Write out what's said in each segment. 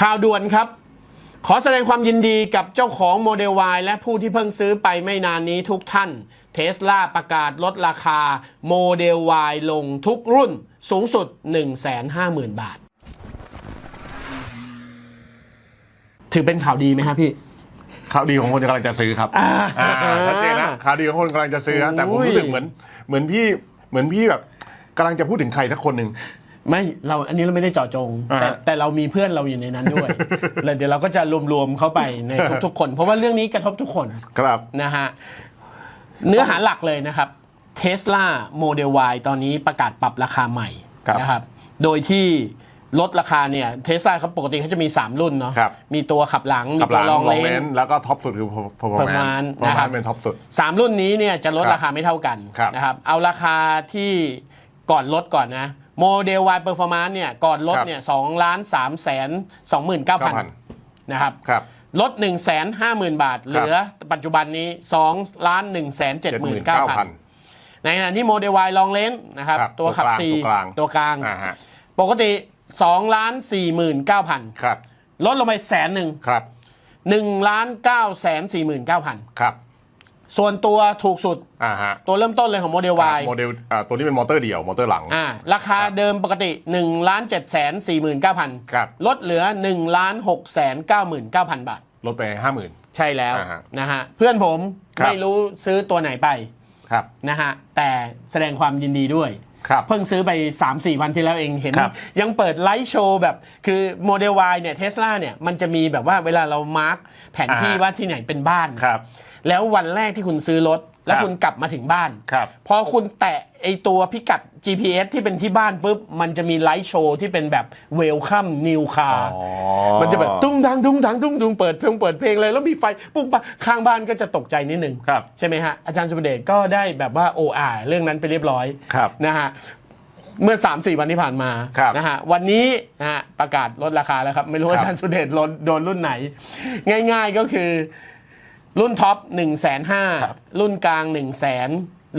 ข่าวด่วนครับ ขอแสดงความยินดีกับเจ้าของโมเดล Y และผู้ที่เพิ่งซื้อไปไม่นานนี้ทุกท่าน เทสลาประกาศลดราคาโมเดล Y ลงทุกรุ่นสูงสุด 150,000 บาท ถือเป็นข่าวดีไหมครับพี่ข่าวดีของคนกำลังจะซื้อครับอ่าอ่าชัดเจนนะข่าวดีของคนกำลังจะซื้อนะแต่ผมอุ้ยรู้สึกเหมือน เหมือนพี่เหมือนพี่แบบกำลังจะพูดถึงใครสักคนหนึ่ง ไม่เราอันนี้เราไม่ได้เจาะจง อ่าแต่แต่เรามีเพื่อนเราอยู่ในนั้นด้วย แล้วเดี๋ยวเราก็จะรวมๆเข้าไปในทุกๆคน เพราะว่าเรื่องนี้กระทบทุกคนครับ นะฮะเนื้อหาหลักเลยนะครับ Tesla Model Y ตอนนี้ประกาศปรับราคาใหม่ครับนะครับโดยที่ลดราคาเนี่ยเทสลาเขาปกติเขาจะมี 3 รุ่นเนาะครับ มีตัวขับหลัง มีกับหตัลัวงรองลเลงเลนนแล้วก็ท็อปสุดคือ performance performance นะครับ performance เป็นท็อปสุด สามรุ่นนี้เนี่ยจะลดครับราคาไม่เท่ากันครับนะครับ เอาราคาที่ก่อนลดก่อนนะ โมเดล Y Performance เนี่ยก่อนลดครับเนี่ยสองล้านสามแสนสองหมื่นเก้าพัน9,000นะครับครับลด 1 5 0 0 0 0 บาท เหลือปัจจุบันนี้2ล้าน1 7 9 0 0 0ในขณะที่โมเดล Y ลองเลนนะครับครับตัวขับตัวกลาง4ตัวกลางอ่าฮะปกติ2ล้าน49,000ครับลดลงไปแสนหนึ่งครับ1ล้าน9แสน49,000ครับ ส่วนตัวถูกสุด อ่าฮะตัวเริ่มต้นเลยของโมเดล Y โมเดลอ่าตัวนี้เป็นมอเตอร์เดี่ยวมอเตอร์หลัง อ่าราคาเดิมปกติ1ล้าน7แสน49,000ครับ ลดเหลือ1ล้าน6แสน99,000บาท ลดไปห้าหมื่น ใช่แล้วอ่าฮะนะฮะเพื่อนผมครับ ไม่รู้ซื้อตัวไหนไปครับ นะฮะแต่แสดงความยินดีด้วย ครับ เพิ่งซื้อไป 3-4 วันที่แล้วเองเห็น ครับยังเปิดไลฟ์โชว์แบบ คือโมเดล Y เนี่ยเทสลาเนี่ยมันจะมีแบบว่าเวลาเรามาร์กแผนที่อ่าฮะว่าที่ไหนเป็นบ้าน ครับ แล้ววันแรกที่คุณซื้อรถ แล้วครับคุณกลับมาถึงบ้านครับ พอคุณแตะไอตัวพิกัด GPS ที่เป็นที่บ้านปุ๊บ มันจะมีไลฟ์โชว์ที่เป็นแบบเวลคัมนิวคาอ๋อมันจะแบบตุ้งดังตุ้งดังตุ้งดุงเปิดเพลงเปิดเพลงเลยแล้วมีไฟปุ้งปะข้างบ้านก็จะตกใจนิดนึงครับใช่ไหมฮะ อาจารย์สุประเดชก็ได้แบบว่าโออาเรื่องนั้นไปเรียบร้อยครับนะฮะเมื่อ 3 4 วันที่ผ่านมาครับนะฮะวันนี้นะฮะประกาศลดราคาแล้วครับ ไม่รู้ครับอาจารย์สุเดชลดโดนรุ่นไหน ง่าย ๆก็คือ รุ่นท็อป1นึ่งแสนห้าครับรุ่นกลาง1นึ่งแสน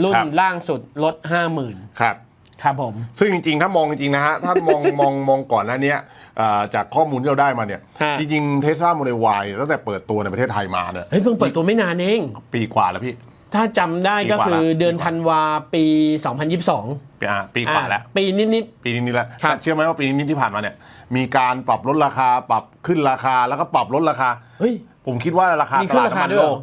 รุ่นครับ ล่างสุดลด50,000ครับ ครับผม ซึ่งจริงๆ ถ้ามองจริงๆ นะฮะ ถ้ามองมองมองก่อนหน้าเนี้ยอ่าจากข้อมูลที่เราได้มาเนี่ย ฮะ จริงๆเทสลาโมเดล Y ตั้งแต่เปิดตัวในประเทศไทยมาเนี่ย เฮ้ยเพิ่งเปิดตัวไม่นานเอง ปีกว่าแล้วพี่ ถ้าจำได้ก็ปีกว่าคือละ เดือนปีกว่าธันวาปี 2022ปีอ่าปีกว่าแล้ว อ่ปีนิด ปีนี้แล้วครับ แต่เชื่อไหมว่าปีนี้ที่ผ่านมาเนี่ย มีการปรับลดราคา ปรับขึ้นราคา แล้วก็ปรับลดราคา ๆเฮ้ย ผมคิดว่าราคามีตขึ้นลาดราคาน้ำมันด้วยโลเหรอ ก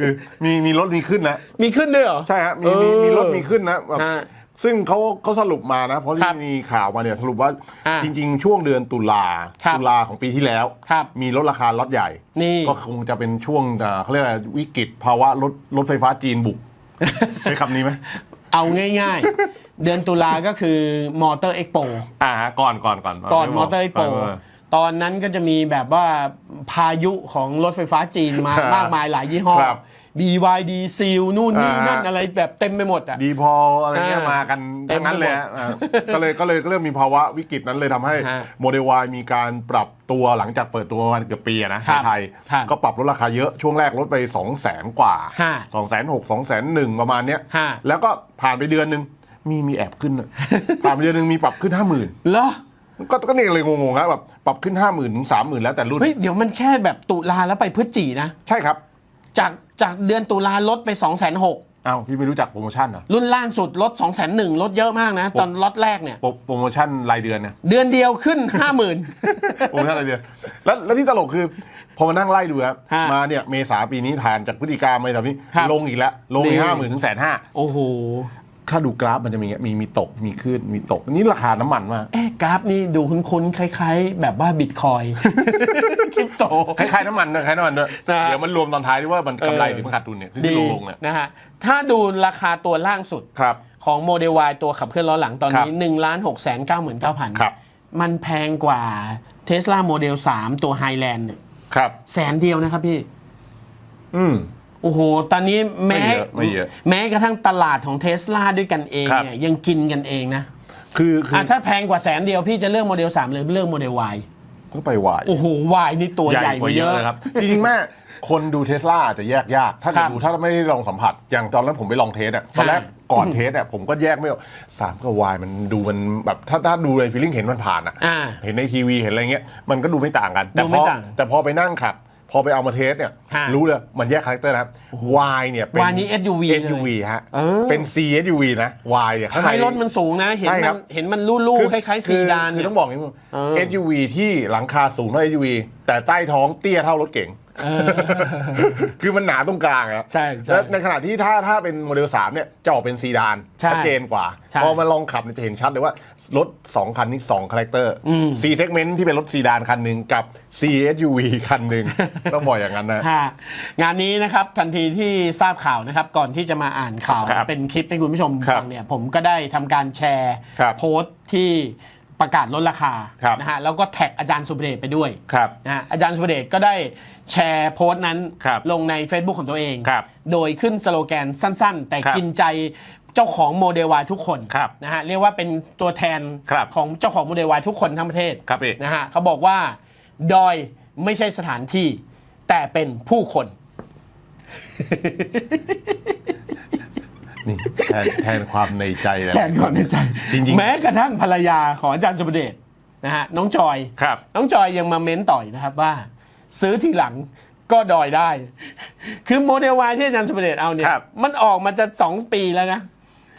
คือมีมีลดมีขึ้นนะ มีขึ้นด้วยเหรอ ใช่ฮะมีมีมีลดมีขึ้นนะแบบฮะซึ่งเขาเขาสรุปมานะ เพราะครัที่บมีข่าวมาเนี่ยสรุปว่าอ่าจริง ๆ ช่วงเดือนตุลาครับ ตุลาของปีที่แล้ว ครับ มีลดราคาล็อตใหญ่ นี่ ก็คงจะเป็นช่วงอ่าเขาเรียกอะไรวิกฤตภาวะรถรถไฟฟ้าจีนบุก ใช้คำนี้ไหมเอาง่ายๆ เดือนตุลาก็คือมอเตอร์เอ็กโป อ่าก่อนก่อนก่อนก่อนมอเตอร์เอ็กโปเออ ตอนนั้นก็จะมีแบบว่าพายุของรถไฟฟ้าจีนมาครับมากมายหลายยี่ห้อ ครับ BYD ซีลนู่นนี่อ่าฮะนั่นอะไรแบบเต็มไปหมดอะ ดีพออะไรเงี้ยอ่ามมากันเต็มทั้งนั้นเลยไปหมดฮะอ่าก็เลยก็เลยก็เริ่มมีภาวะวิกฤตนั้นเลยทำให้ฮะโมเดล Y มีการปรับตัวหลังจากเปิดตัวประมาณเกือบปีอะนะครับในไทย ครับก็ปรับลดราคาเยอะช่วงแรกลดไป 2 0 0แสนกว่าฮะ2 6 0 0 0 2 0 0 0 0ประมาณเนี้ยฮะ แล้วก็ผ่านไปเดือนหนึ่งมีมีแอบขึ้นอะผ่านไปเดือนหนึ่งมีปรับขึ้น 5 0,000 เหรอ ก็ก็นี่เลยงงๆครับแบบปรับขึ้น5 0,000ถึง30,000แล้วแต่รุ่น เฮ้ยเดี๋ยวมันแค่แบบตุลาแล้วไปพฤศจินะ ใช่ครับ จากจากเดือนตุลาลดไป 2 6 0 0 0 อ้าวพี่ไม่รู้จักโปรโมชั่นเหรอ รุ่นล่างสุดลด 2 0 0 0 0ลดเยอะมากนะ ตอนล็อตแรกเนี่ย โปรโปรโมชั่นรายเดือนเนี่ยเดือนเดียวขึ้น 50,000 โปรโมชั่นรายเดือน แล้วแล้วที่ตลกคือพอมานั่งไล่ดูครับฮะมาเนี่ยเมษาปีนี้ผ่านจากพฤศจิกาเมษาปีนี้ครับ ลงอีกแล้ว ลงอีนี่กห้าหมื่นถึงแสนห้าโอ้โห ถ้าดูกราฟมันจะมีอย่างเงี้ยมีมีตกมีขึ้นมีตกนี่ราคาน้ำมันมาก เอ๊ะ กราฟนี่ดูคุ้นๆคล้ายๆ แบบว่าบิตคอยคริปโต คล้ายๆน้ำมันด้วยคล้ายๆน้ำมันด้วยนะเดี๋ยวมันรวมตอนท้ายที่ว่ามันกำไรเออหรือมันขาดทุนเนี่ยที่ดีลงลงเนี่ยนะฮะ ถ้าดูราคาตัวล่างสุดครับ ของโมเดล Y ตัวขับเคลื่อนล้อหลังตอนนี้1ล้าน6แสน9 9 0 0 0 ครับมันแพงกว่า Tesla Model 3ตัว Highland เนี่ยครับ แสนเดียวนะครับพี่ อืม โอ้โห ตอนนี้แม้ไม่เยอะไม่เยอะแม้กระทั่งตลาดของเทสลาด้วยกันเองครับ เนี่ยยังกินกันเองนะ คือคืออะถ้าแพงกว่าแสนเดียวพี่จะเลือกโมเดล 3 หรือเลือกโมเดล Y ก็ไปวายโอ้โหวายนี่ตัวใหญ่กว่าเยอะเลยครับ จริงๆแม่คนดูเทสลาอาจจะแยกยาก ถ้าครัเกิดบดูถ้าไม่ได้ลองสัมผัส อย่างตอนนั้นผมไปลองเทสอะตอนแรกฮะก่อนเทสอะผมก็แยกไม่ออกสามกับวายมันดูมันแบบถ้าถ้าดูในฟีลลิ่งเห็นมันผ่านอะอ่าเห็นในทีวีเห็นอะไรเงี้ยมันก็ดูไม่ต่างกัน แต่ดูพไม่อต่างแต่พอไปนั่งขับ พอไปเอามาเทสเนี่ย ฮะรู้เลย มันแยกคาแรคเตอร์นะครับ Y เนี่ยเป็น Y นี่ SUV เลย SUV ฮะเออ เป็น C SUV นะ Y เนี่ยข้างใน ท้ายรถมันสูงนะ เห็นใช่มัครันบ เห็นมันลู่ๆคล้ายๆซีดานคือเนี่ย ต้องบอกอย่างนี้ เออ SUV ที่หลังคาสูงเท่า SUV แต่ใต้ท้องเตี้ยเท่ารถเก๋งเออ คือมันหนาตรงกลางอะใช่ใช่แล้วในขณะที่ถ้าถ้าเป็นโมเดล3เนี่ยจะออกเป็นซีดานใช่ชัดเจนกว่า ใช่พอมาลองขับเนี่ยจะเห็นชัดเลยว่า รถ 2 คันนี้2คาแรคเตอร์อืม C segment ที่เป็นรถซีดานคันหนึ่งกับ C SUV คันหนึ่ง ต้องบอกอย่างนั้นนะค่ะงานนี้นะครับทันทีที่ทราบข่าวนะครับก่อนที่จะมาอ่านข่าวครับเป็นคลิปให้คุณผู้ชมครับฟังเนี่ยผมก็ได้ทำการแชร์ครับโพสต์ที่ ประกาศลดราคาครับนะฮะแล้วก็แท็กอาจารย์สุเดชไปด้วยครับนะฮะอาจารย์สุเดชก็ได้แชร์โพสต์นั้นครับลงใน Facebook ของตัวเองครับโดยขึ้นสโลแกนสั้น ๆ แต่ครับกินใจเจ้าของโมเดลวทุกคนครับนะฮะเรียกว่าเป็นตัวแทนครับของเจ้าของโมเดลวทุกคนทั้งประเทศครับพี่นะฮะเขาบอกว่าดอยไม่ใช่สถานที่ แต่เป็นผู้คนนี่ แทนแทนความในใจเลยแทนก่อนในใจ จริงๆแม้กระทั่งภรรยาของอาจารย์สุเดชนะฮะน้องจอย ครับ น้องจอยยังมาเม้นต่อยนะครับว่า ซื้อทีหลังก็ดอยได้ คือโมเดลวายที่อาจารย์สุเดชเอาเนี่ย ครับ มันออกมาจะสองปีแล้วนะ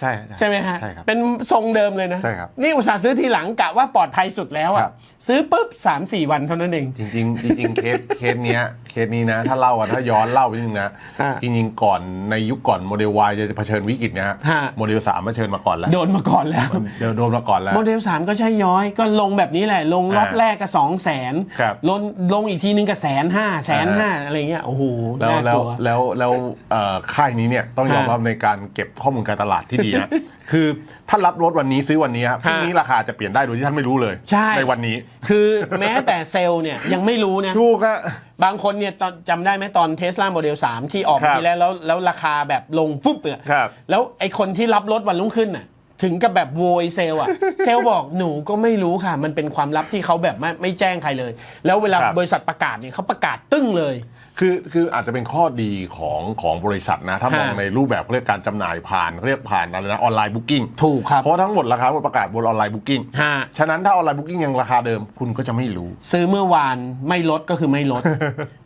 ใช่ใช่ไหมฮะ ใช่ครับ เป็นทรงเดิมเลยนะ ใช่ครับนี่อุตส่าห์ซื้อทีหลังกะว่าปลอดภัยสุดแล้วครัอะบ ซื้อปุ๊บสามสี่วันเท่านั้นเอง จริงๆจริงๆเคสเคสเนี้ย เคสนี้นะ ถ้าเล่าอะถ้าย้อนเล่าไปนึงนะฮะจริงๆก่อนในยุคก่อนโมเดล Y จะเผชิญวิกฤตนะฮะฮะ โมเดล3เผชิญมาก่อนแล้วโดนมาก่อนแล้ว เดี๋ยวโดนมาก่อนแล้ว โมเดล 3 ก็ใช่ย้อยก็ลงแบบนี้แหละ ลงล็อตอ่าแรกก็สองแสนครับลงลงอีกทีนึงก็แสนห้าแสนห้าอะไรเงี้ยโอ้โหแล้วน่าแล้กวลัว แล้วแล้วเอ่อค่ายนี้เนี่ยต้องยอมฮะรับในการเก็บข้อมูลการตลาดที่ดีนะ คือท่านรับรถวันนี้ซื้อวันนี้ครับพรุ่งนี้ราคาจะเปลี่ยนได้โดยที่ท่านไม่รู้เลยใช่วันนี้คือแม้แต่เซลล์เนี่ยยังไม่รู้นะ ถูกอะบางคนเนี่ยตอนจำได้ไหมตอนเทสลาโมเดล3 ที่ออกครับทีแล้วแล้วแล้วราคาแบบลงฟุบเนี่ยครับแล้วไอคนที่รับรถวันรุ่งขึ้นน่ะถึงกับแบบโวยเซลล์อะเซลล์บอกหนูก็ไม่รู้ค่ะ มันเป็นความลับที่เขาแบบไม่ไม่แจ้งใครเลย แล้วเวลาครับบริษัทประกาศเนี่ยเขาประกาศตึ้งเลย คือคืออาจจะเป็นข้อดีของของบริษัทนะ ถ้ามองฮะในรูปแบบเรียกการจำหน่ายผ่านเรียกผ่านอะไรนะออนไลน์บุ๊กิ้งถูกครับ เพราะทั้งหมดราคาหมดประกาศบนออนไลน์บุ๊กิ้งฮะฉะนั้นถ้าออนไลน์บุ๊กิ้งยังราคาเดิมคุณก็จะไม่รู้ ซื้อเมื่อวานไม่ลดก็คือไม่ลด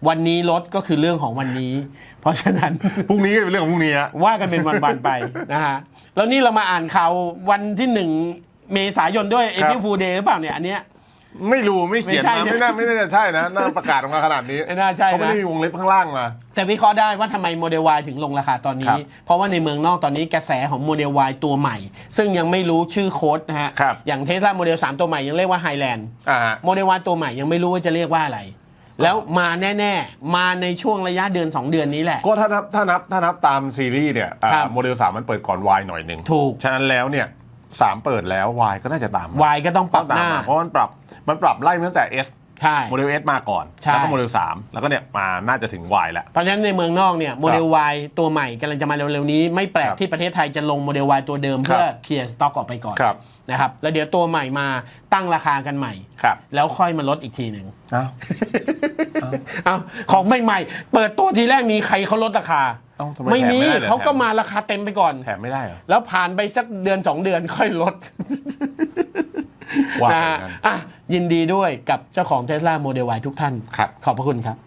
วันนี้ลดก็คือเรื่องของวันนี้ เพราะฉะนั้นพรุ่งนี้ก็เป็นเรื่องของพรุ่งนี้ฮะว่ากันเป็นวันๆไปนะฮะแล้วนี่เรามาอ่านข่าววันที่หนึ่งเมษายนด้วยเอครับพิฟูเดย์หรือเปล่าเนี่ยอันเนี้ย ไม่รู้ไม่เขียนไม่ใช่มาไม่น่าไม่น่าจะใช่นะน่าประกาศออกมาขนาดนี้ไม่น่าใช่นะ เขาไม่ได้มีวงเล็บข้างล่างมา แต่วิเคราะห์ได้ว่าทำไมโมเดล Y ถึงลงราคาตอนคนี้ รับเพราะว่าในเมืองนอกตอนนี้กระแสของโมเดล Y ตัวใหม่ ซึ่งยังไม่รู้ชื่อโค้ดนะฮะ ครับ อย่างเทสลาโมเดล 3 ตัวใหม่ยังเรียกว่า Highland อ่าโมเดล Y ตัวใหม่ยังไม่รู้ว่าจะเรียกว่าอะไร แล้วมาแน่ๆ มาในช่วงระยะเดือน 2 เดือนนี้แหละ ก็ถ้านับถ้านับถ้านับตามซีรีส์เนี่ยอ่าครับโมเดลสามมันเปิดก่อน Y หน่อยหนึ่งถูก ฉะนั้นแล้วเนี่ย สามเปิดแล้ว Y ก็น่าจะตามมา Y ก็ต้องปรับตาหมน้า มาเพราะมันปรับมันปรับไล่มาตั้งแต่ S ใช่ โมเดล S มาก่อน ใช่ แล้วก็โมเดล 3 แล้วก็เนี่ยมาน่าจะถึง Y แล้ว เพราะฉะนั้นในเมืองนอกเนี่ยโมเดล Y ตัวใหม่กำลังจะมาเร็วๆนี้ ไม่แปลกครับที่ประเทศไทยจะลงโมเดล Y ตัวเดิมครับเพื่อเคลียร์สต็อกออกไปก่อน ครับ นะครับแล้วเดี๋ยวตัวใหม่มาตั้งราคากันใหม่ ครับ แล้วค่อยมาลดอีกทีหนึ่งอ้าวเอาของใหม่ๆเปิดตัวทีแรกมีใครเขาลดราคาเอ้าทำไมไม่มีแถมไม่ได้เหรอเขาก็มาราคาเต็มไปก่อน แถมไม่ได้เหรอ แล้วผ่านไปสักเดือน2เดือนค่อยลดว่านะไปฮะงั้น อะยินดีด้วยกับเจ้าของเทสลาโมเดล Y ทุกท่าน ครับ ขอบพระคุณครับ